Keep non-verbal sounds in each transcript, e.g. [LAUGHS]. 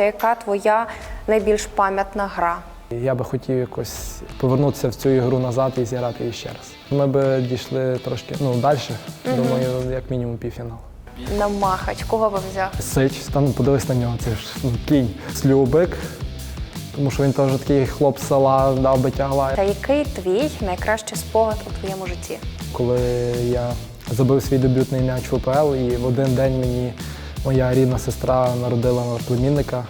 Яка твоя найбільш пам'ятна гра? Я би хотів якось повернутися в цю ігру назад і зіграти її ще раз. Ми би дійшли трошки ну, далі, думаю, як мінімум півфінал. На Махач, кого би взяв? Сич, там подивись на нього, це ж ну, кінь слюбик, тому що він теж такий хлоп села дав би тягла. Та який твій найкращий спогад у твоєму житті? Коли я забив свій дебютний м'яч в УПЛ, і в один день мені моя рідна сестра народила племінника.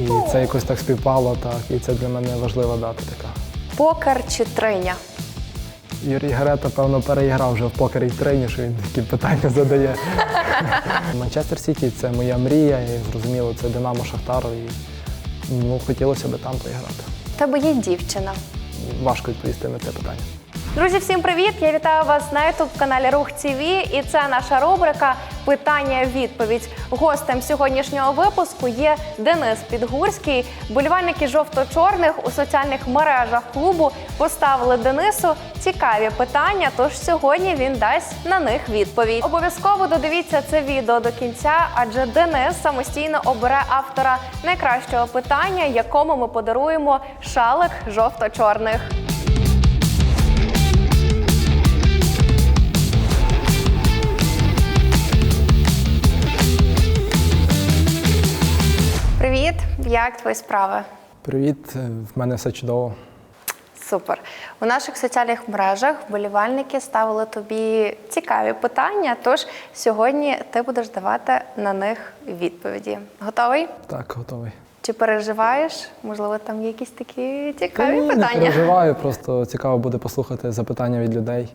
І це якось так співпало, так, і це для мене важлива дата така. Покер чи триня? Юрій Гарета, певно, переіграв вже в покері й трині, що він такі питання задає. [LAUGHS] Манчестер Сіті це моя мрія, і зрозуміло, це Динамо Шахтар. І ну, хотілося б там поіграти. У тебе є дівчина. Важко відповісти на це питання. Друзі, всім привіт! Я вітаю вас на youtube каналі Рух ТВ і це наша рубрика Питання-відповідь. Гостем сьогоднішнього випуску є Денис Підгурський. Болівальники жовто-чорних у соціальних мережах клубу поставили Денису цікаві питання. Тож сьогодні він дасть на них відповідь. Обов'язково додивіться це відео до кінця, адже Денис самостійно обере автора найкращого питання, якому ми подаруємо шалик жовто-чорних. Привіт, як твої справи? Привіт, е, в мене все чудово. Супер. У наших соціальних мережах вболівальники ставили тобі цікаві питання. Тож сьогодні ти будеш давати на них відповіді. Готовий? Так, готовий. Чи переживаєш? Можливо, там є якісь такі Та цікаві ні, не переживаю, просто цікаво буде послухати запитання від людей.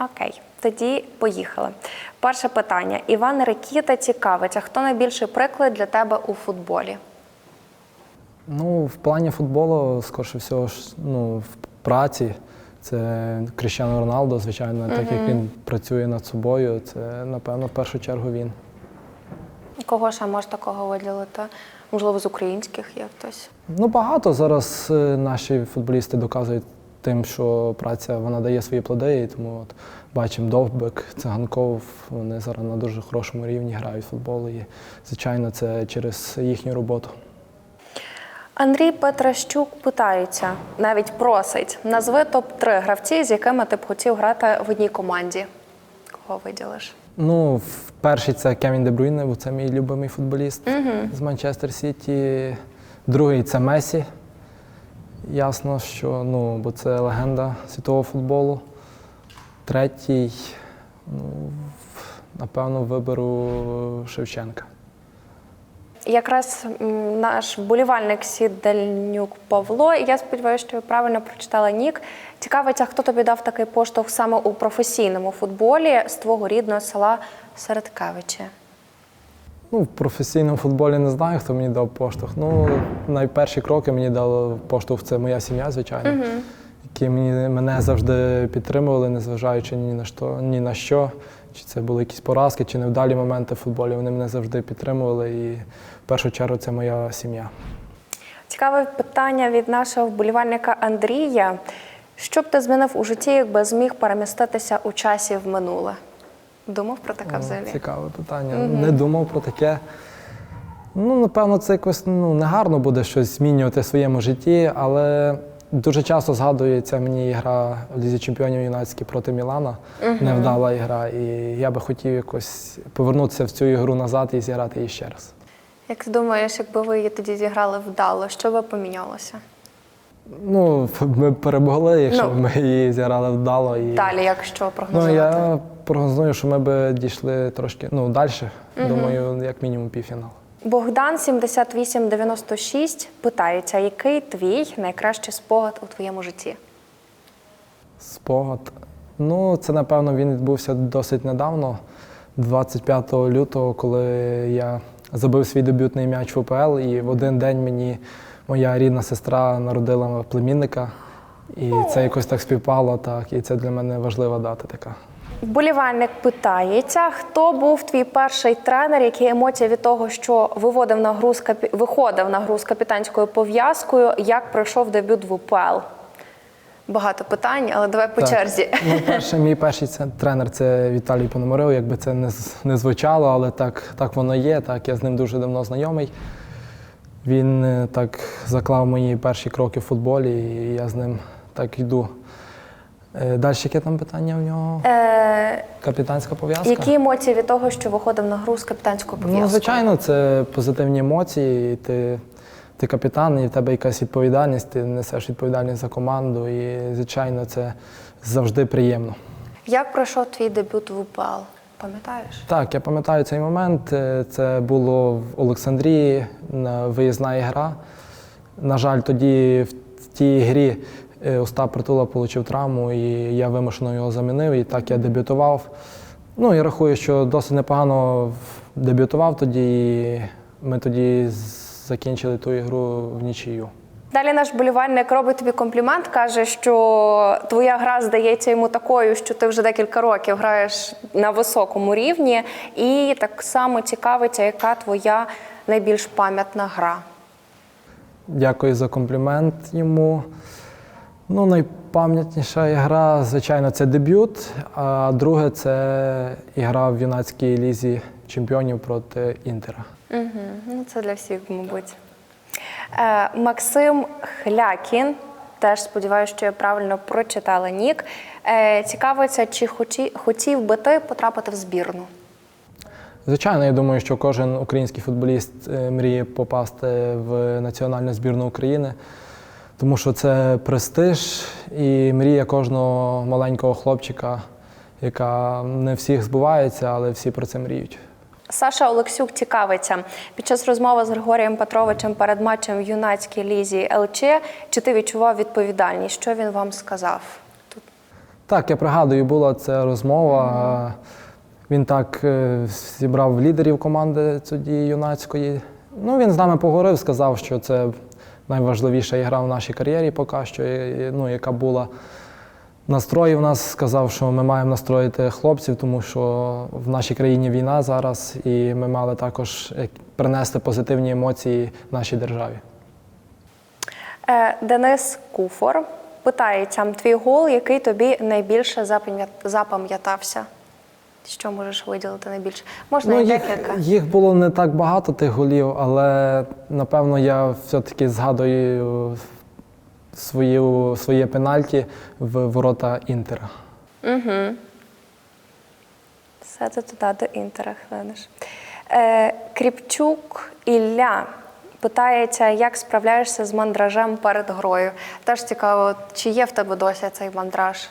Окей, тоді поїхали. Перше питання. Іван Рекіта цікавить, а хто найбільший приклад для тебе у футболі? Ну, в плані футболу, скорше всього, ну, в праці. Це Кріщано Роналдо, звичайно, так як він працює над собою, це, напевно, в першу чергу він. Кого ще можеш такого виділити? Можливо, з українських є хтось. Ну, багато зараз е, наші футболісти доказують тим, що праця вона дає свої плоди. І тому от бачимо Довбик, Циганков, вони зараз на дуже хорошому рівні грають в футбол. І, звичайно, це через їхню роботу. Андрій Петращук питається, навіть просить, назви топ-3 гравці, з якими ти б хотів грати в одній команді. Кого виділиш? Ну, перший це Кевін Дебрюйне, бо це мій любимий футболіст з Манчестер Сіті. Другий це Месі. Ясно, що ну, бо це легенда світового футболу. Третій, ну, напевно, виберу Шевченка. Якраз наш вболівальник Сідельнюк Павло, я сподіваюся, що я правильно прочитала нік. Цікавиться, хто тобі дав такий поштовх саме у професійному футболі з твого рідного села Середкевичі. Ну, в професійному футболі не знаю, хто мені дав поштовх. Ну, найперші кроки мені дали поштовх це моя сім'я, звичайно, які мені, мене завжди підтримували, незважаючи ні на що, ні на що. Чи це були якісь поразки, чи невдалі моменти в футболі. Вони мене завжди підтримували. І в першу чергу це моя сім'я. Цікаве питання від нашого вболівальника Андрія. Що б ти змінив у житті, якби зміг переміститися у часі в минуле? Думав про таке взагалі? Цікаве питання. Не думав про таке. Ну, напевно, це якось ну, негарно буде щось змінювати в своєму житті, але дуже часто згадується мені гра в Лізі Чемпіонів юнацькій проти Мілана. Невдала ігра. І я би хотів якось повернутися в цю ігру назад і зіграти її ще раз. Як ти думаєш, якби ви її тоді зіграли вдало, що би помінялося? Ну, ми перемогли, якщо Ну. ми її зіграли вдало. І... Далі, якщо Ну, прогнозувати? я прогнозую, що ми би дійшли трошки ну, далі. Думаю, як мінімум півфінал. Богдан 7896 питається, який твій найкращий спогад у твоєму житті? Спогад. Ну, це напевно він відбувся досить недавно, 25 лютого, коли я забив свій дебютний м'яч в УПЛ, і в один день мені моя рідна сестра народила племінника. І це якось так співпало, так, і це для мене важлива дата така. Вболівальник питається, хто був твій перший тренер, які емоції від того, що виводив на гру з капі... виходив на гру з капітанською пов'язкою, як пройшов дебют в УПЛ? Багато питань, але давай по Так. черзі. Ну, перше, мій перший це, тренер це Віталій Пономарев, якби це не, не звучало, але так, так воно є. Так, я з ним дуже давно знайомий. Він е, так заклав мої перші кроки в футболі, і я з ним так йду. Е, Далі яке там питання в нього? Е, Капітанська пов'язка? які емоції від того, що виходив на гру з капітанською пов'язкою? Ну, звичайно, це позитивні емоції. і Ти, ти капітан, і в тебе якась відповідальність, ти несеш відповідальність за команду, і, звичайно, це завжди приємно. Як пройшов твій дебют в УПЛ? Пам'ятаєш? Так, я пам'ятаю цей момент. Е, Це було в Олександрії на виїзна ігра. На жаль, тоді в тій грі Остап Притула отримав травму, і я вимушено його замінив. І так я дебютував. Ну, я рахую, що досить непогано дебютував тоді. І ми тоді закінчили ту ігру в нічию. Далі наш болівальник робить тобі комплімент, каже, що твоя гра здається йому такою, що ти вже декілька років граєш на високому рівні, і так само цікавиться, яка твоя найбільш пам'ятна гра. Дякую за комплімент йому. Ну, найпам'ятніша гра, звичайно, це дебют. А друге це ігра в юнацькій лізі чемпіонів проти Інтера. Угу. Ну, це для всіх, мабуть. Е, Максим Хлякін, теж сподіваюся, що я правильно прочитала нік. Е, цікавиться, чи хоті, хотів би ти потрапити в збірну? Звичайно, я думаю, що кожен український футболіст е, мріє попасти в національну збірну України, тому що це престиж і мрія кожного маленького хлопчика, яка не всіх збувається, але всі про це мріють. Саша Олексюк цікавиться під час розмови з Григорієм Петровичем перед матчем в юнацькій лізі ЛЧ. Чи ти відчував відповідальність? Що він вам сказав? Тут Так, я пригадую, була ця розмова. Він так е, зібрав лідерів команди тоді юнацької. Ну, він з нами поговорив, сказав, що це найважливіша ігра в нашій кар'єрі поки що, ну, яка була. Настроїв нас сказав, що ми маємо настроїти хлопців, тому що в нашій країні війна зараз, і ми мали також принести позитивні емоції нашій державі. Е, Денис Куфор питається: твій гол, який тобі найбільше запам'ятався? Що можеш виділити найбільше? Можна Ну, і їх, декілька. їх було не так багато тих голів, але напевно я все-таки згадую свою, своє пенальті в ворота Інтера. Угу. Все це туди до інтера хвилиниш. Е, Кріпчук Ілля питається, як справляєшся з мандражем перед грою. Теж цікаво, чи є в тебе досі цей мандраж?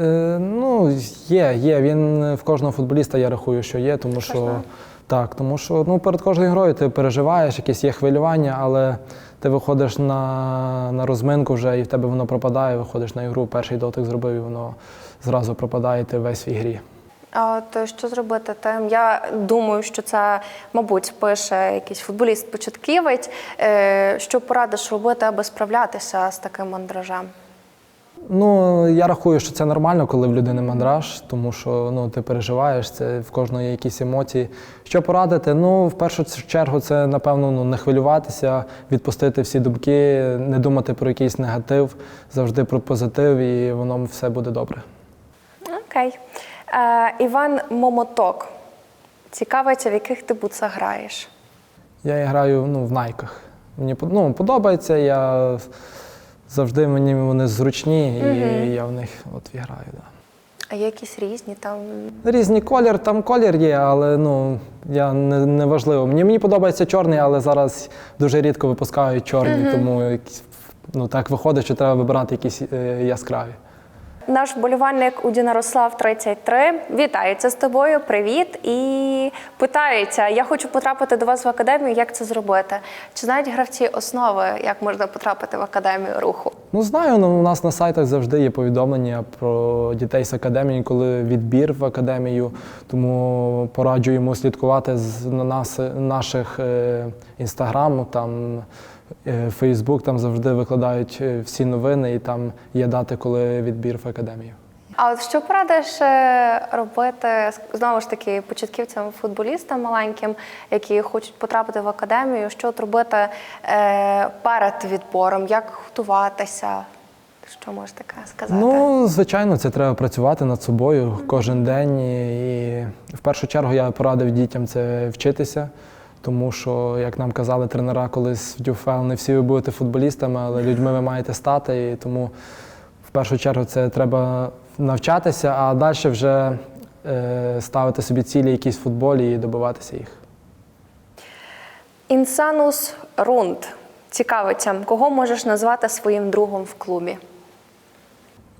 Е, ну, є, є. Він в кожного футболіста я рахую, що є, тому що Кожного? так, тому що ну, перед кожною грою ти переживаєш, якісь є хвилювання, але ти виходиш на, на розминку вже і в тебе воно пропадає, виходиш на ігру, перший дотик зробив, і воно зразу пропадає, і ти весь в ігрі. А от що зробити тим? Я думаю, що це, мабуть, пише якийсь футболіст-початківець. Е, Що порадиш робити, аби справлятися з таким мандражем? Ну, я рахую, що це нормально, коли в людини мандраж, тому що ну, ти переживаєш, це в кожного є якісь емоції. Що порадити? Ну, в першу чергу, це, напевно, ну, не хвилюватися, відпустити всі думки, не думати про якийсь негатив, завжди про позитив, і воно все буде добре. Окей. Е, Іван Момоток цікавиться, в яких ти бутсах граєш. Я граю ну, в найках. Мені ну, подобається, я завжди мені вони зручні, і я в них от граю. Да. А є якісь різні там. Різні колір, там колір є, але ну я не, не важливо. Мені, мені подобається чорний, але зараз дуже рідко випускають чорні, тому якісь, ну так виходить, що треба вибирати якісь е, яскраві. Наш вболівальник Удінарослав 33 вітається з тобою. Привіт! І питається: я хочу потрапити до вас в академію. Як це зробити? Чи знають гравці основи, як можна потрапити в академію руху? Ну знаю, ну, у нас на сайтах завжди є повідомлення про дітей з академії, коли відбір в академію. Тому пораджу йому слідкувати з на нас наших е, там е, Фейсбук, там завжди викладають е, всі новини, і там є дати, коли відбір в академію. А от що порадиш е, робити знову ж таки початківцям, футболістам маленьким, які хочуть потрапити в академію? Що от робити е, перед відбором? Як готуватися? Що можеш таке сказати? Ну, звичайно, це треба працювати над собою кожен день. І, і в першу чергу я порадив дітям це вчитися, тому що, як нам казали тренера колись в Дюфел, не всі ви будете футболістами, але людьми ви маєте стати. І тому в першу чергу це треба навчатися, а далі вже е, ставити собі цілі якісь в футболі і добиватися їх. Інсанус Рунд цікавиться, кого можеш назвати своїм другом в клубі?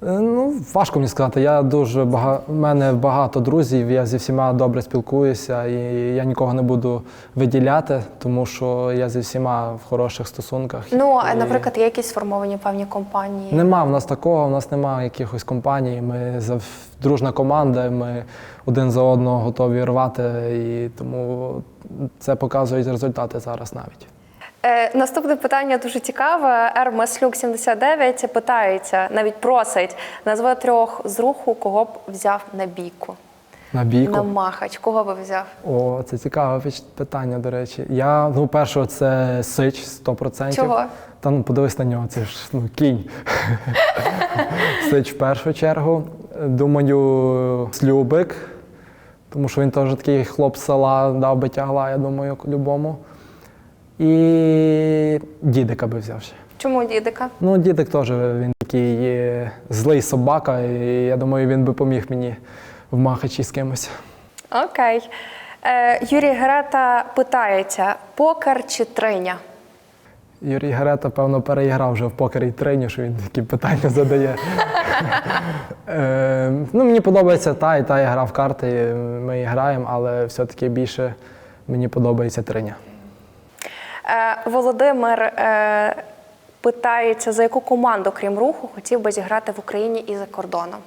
Е, Ну, важко мені сказати. Я дуже бага... У мене багато друзів, я зі всіма добре спілкуюся, і я нікого не буду виділяти, тому що я зі всіма в хороших стосунках. Ну, а, І наприклад, є якісь сформовані певні компанії. Нема в нас такого, в нас немає якихось компаній. Ми за дружна команда, ми один за одного готові рвати, і тому це показують результати зараз навіть. Е, наступне питання дуже цікаве. Р. Маслюк 79 питається, навіть просить, назви трьох з руху, кого б взяв на бійку. На бійку. На махач, кого би взяв? О, це цікаве питання, до речі. Я, ну, першого, це Сич 100%. Чого? Та ну подивись на нього, це ж ну, кінь. [LAUGHS] Сич в першу чергу. Думаю, Слюбик, тому що він теж такий хлоп села дав би тягла, я думаю, любому. І дідика би взяв ще. Чому дідика? Ну, дідик теж він такий злий собака, і я думаю, він би поміг мені в махачі з кимось. Окей. Е, Юрій Грета питається: покер чи триня? Юрій Герета, певно, переіграв вже в покері і треню, що він такі питання задає. [LAUGHS] Е, ну, мені подобається та і та я грав в карти, ми граємо, але все-таки більше мені подобається триня. Е, Володимир е, питається, за яку команду, крім руху, хотів би зіграти в Україні і за кордоном.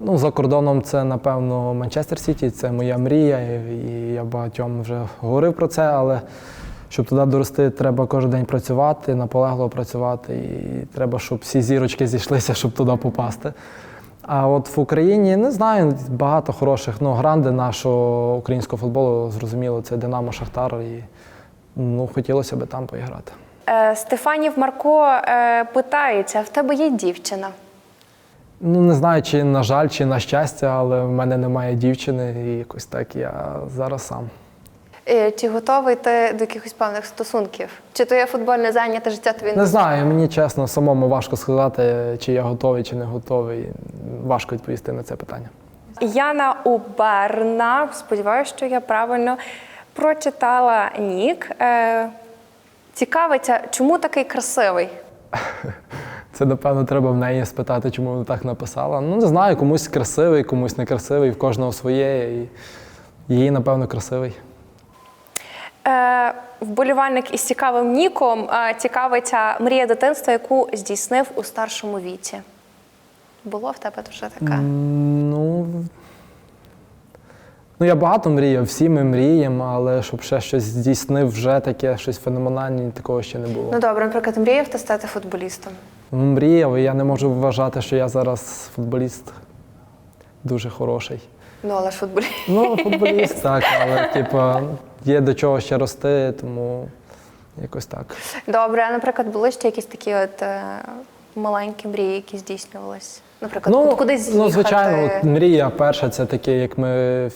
Ну, за кордоном це, напевно, Манчестер Сіті, це моя мрія, і я багатьом вже говорив про це, але щоб туди дорости, треба кожен день працювати, наполегливо працювати, і треба, щоб всі зірочки зійшлися, щоб туди попасти. А от в Україні не знаю, багато хороших. Ну, гранди нашого українського футболу, зрозуміло, це Динамо Шахтар. І ну, хотілося б там поіграти. Е, Стефанів Марко е, питається: в тебе є дівчина? Ну, не знаю, чи на жаль, чи на щастя, але в мене немає дівчини, і якось так я зараз сам. Е, Чи готовий ти до якихось певних стосунків? Чи твоє футбольне зайняте життя тобі Не знаю, мені чесно, самому важко сказати, чи я готовий, чи не готовий. Важко відповісти на це питання. Яна Уберна, сподіваюся, що я правильно прочитала нік. Е, цікавиться, чому такий красивий? [LAUGHS] Це, напевно, треба в неї спитати, чому вона так написала. Ну, не знаю, комусь красивий, комусь некрасивий, в кожного своє. І її, напевно, красивий. Е, вболівальник із цікавим ніком е, цікавиться мрія дитинства, яку здійснив у старшому віці. Було в тебе вже така? Ну, ну, я багато мріяв, всі ми мріємо, але щоб ще щось здійснив вже таке, щось феноменальне, такого ще не було. Ну добре, наприклад, мріяв ти стати футболістом. Ну, Мріяв, і я не можу вважати, що я зараз футболіст дуже хороший. Ну, але ж футболіст. Ну, [LAUGHS] футболіст, так, але типу, є до чого ще рости, тому якось так. Добре, а наприклад, були ще якісь такі от е, маленькі мрії, які здійснювались? Наприклад, ну, кудись з'їхати? ну, звичайно, от мрія перша це таке, як ми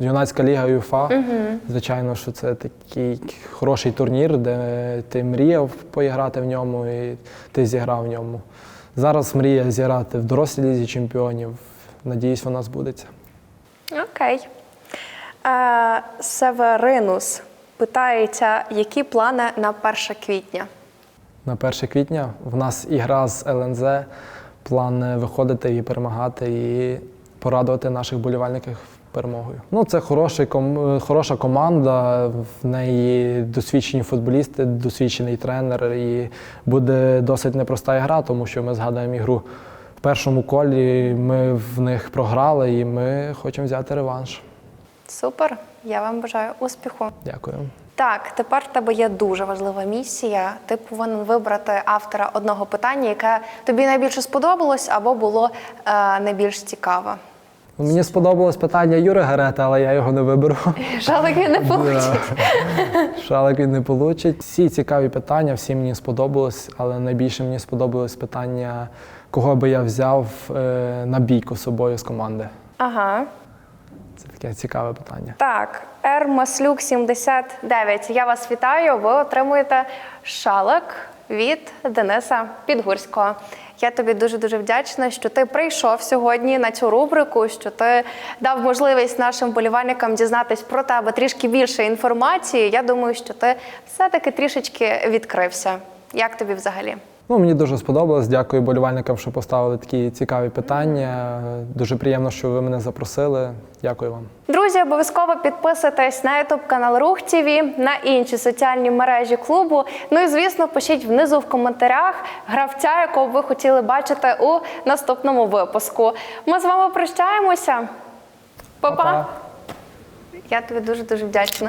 юнацька ліга ЮФА. Звичайно, що це такий хороший турнір, де ти мріяв поіграти в ньому і ти зіграв в ньому. Зараз мрія зіграти в дорослій лізі чемпіонів. Надіюсь, вона збудеться. Окей. Е, Северинус питається, які плани на 1 квітня? На 1 квітня в нас ігра з ЛНЗ. План е, виходити і перемагати, і порадувати наших болівальників перемогою. Ну, це хороший, ком- е, хороша команда, в неї досвідчені футболісти, досвідчений тренер. І буде досить непроста гра, тому що ми згадуємо ігру в першому колі. Ми в них програли, і ми хочемо взяти реванш. Супер. Я вам бажаю успіху. Дякую. Так, тепер в тебе є дуже важлива місія. Ти повинен вибрати автора одного питання, яке тобі найбільше сподобалось або було е, найбільш цікаве. Ну, мені сподобалось питання Юри Гарета, але я його не виберу. [LAUGHS] Шалик він не получить. [LAUGHS] Шалик він не получить. Всі цікаві питання, всі мені сподобалось, але найбільше мені сподобалось питання, кого би я взяв е, на бійку з собою з команди. Ага. Це таке цікаве питання. Так, Р Маслюк 79. Я вас вітаю. Ви отримуєте шалик від Дениса Підгурського. Я тобі дуже дуже вдячна, що ти прийшов сьогодні на цю рубрику, що ти дав можливість нашим болівальникам дізнатись про тебе трішки більше інформації. Я думаю, що ти все-таки трішечки відкрився. Як тобі взагалі? Ну, мені дуже сподобалось. Дякую болівальникам, що поставили такі цікаві питання. Дуже приємно, що ви мене запросили. Дякую вам. Друзі, обов'язково підписуйтесь на YouTube канал Рух ТВ, на інші соціальні мережі клубу. Ну і звісно, пишіть внизу в коментарях гравця, якого ви хотіли бачити у наступному випуску. Ми з вами прощаємося. Па-па! Па-па. Я тобі дуже дуже вдячна.